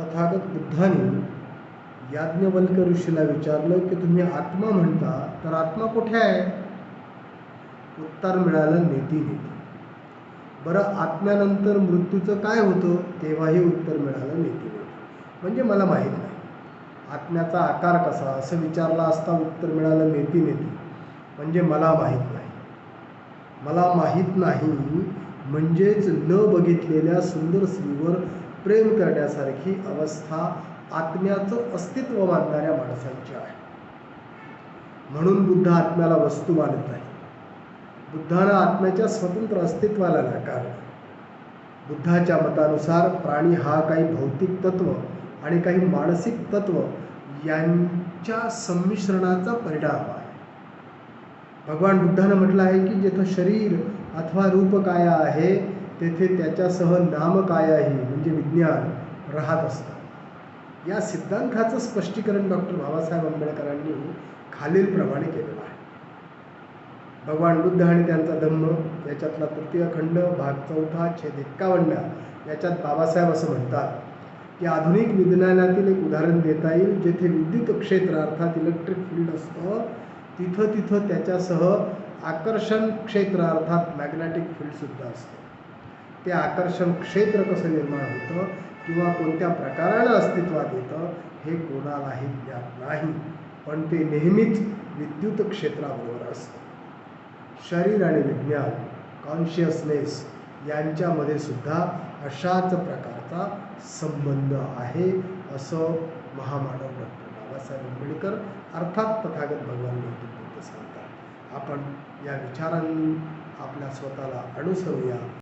तथागत बुद्धाने याज्ञवल्क ऋषीला विचारलं की तुम्ही आत्मा म्हणता तर आत्मा कुठे आहे? उत्तर मिळालं नेती नेती. बरं आत्म्यानंतर मृत्यूचं काय होतं? तेव्हाही उत्तर मिळालं नेती नेती. म्हणजे मला माहीत नाही. आत्म्याचा आकार कसा? असं विचारला असता उत्तर मिळालं नेती नेती. म्हणजे मला माहीत नाही. मला माहीत नाही म्हणजेच न बघितलेल्या सुंदर स्त्रीवर प्रेम करण्यासारखी अवस्था आत्म्याचं अस्तित्व मानणाऱ्या माणसांची आहे. म्हणून बुद्ध आत्म्याला वस्तू मानत नाही. बुद्धानं आत्म्याच्या स्वतंत्र अस्तित्वाला नाकारलं बुद्धाच्या मतानुसार प्राणी हा काही भौतिक तत्व आणि काही मानसिक तत्व यांच्या संमिश्रणाचा परिणाम आहे. भगवान बुद्धानं म्हटलं आहे की जिथं शरीर अथवा रूपकाया आहे तेथे त्याच्यासह नामकायाही म्हणजे विज्ञान राहत असतं या सिद्धांताचं स्पष्टीकरण डॉक्टर बाबासाहेब आंबेडकरांनी खालीलप्रमाणे केलेलं आहे. भगवान बुद्ध आणि त्यांचा धम्म याच्यातला तृतीय खंड भाग चौथा छेद एक्कावन्न याच्यात बाबासाहेब असं म्हणतात की आधुनिक विज्ञानातील एक उदाहरण देता येईल जेथे विद्युत क्षेत्र अर्थात इलेक्ट्रिक फील्ड असतं तिथं तिथं त्याच्यासह आकर्षण क्षेत्र अर्थात मॅग्नेटिक फील्डसुद्धा असतं. ते आकर्षण क्षेत्र कसं निर्माण होतं किंवा कोणत्या प्रकारानं अस्तित्वात येतं हे कोणालाही ज्ञात नाही. पण ते नेहमीच विद्युत क्षेत्राबरोबर असतं. शरीर आणि विज्ञान कॉन्शियसनेस यांच्यामध्ये सुद्धा अशाच प्रकारचा संबंध आहे असं महामानव डॉक्टर बाबासाहेब आंबेडकर अर्थात तथागत भगवान गौतम बुद्ध सांगतात. आपण या विचारांनी आपल्या स्वतःला अनुसरूया.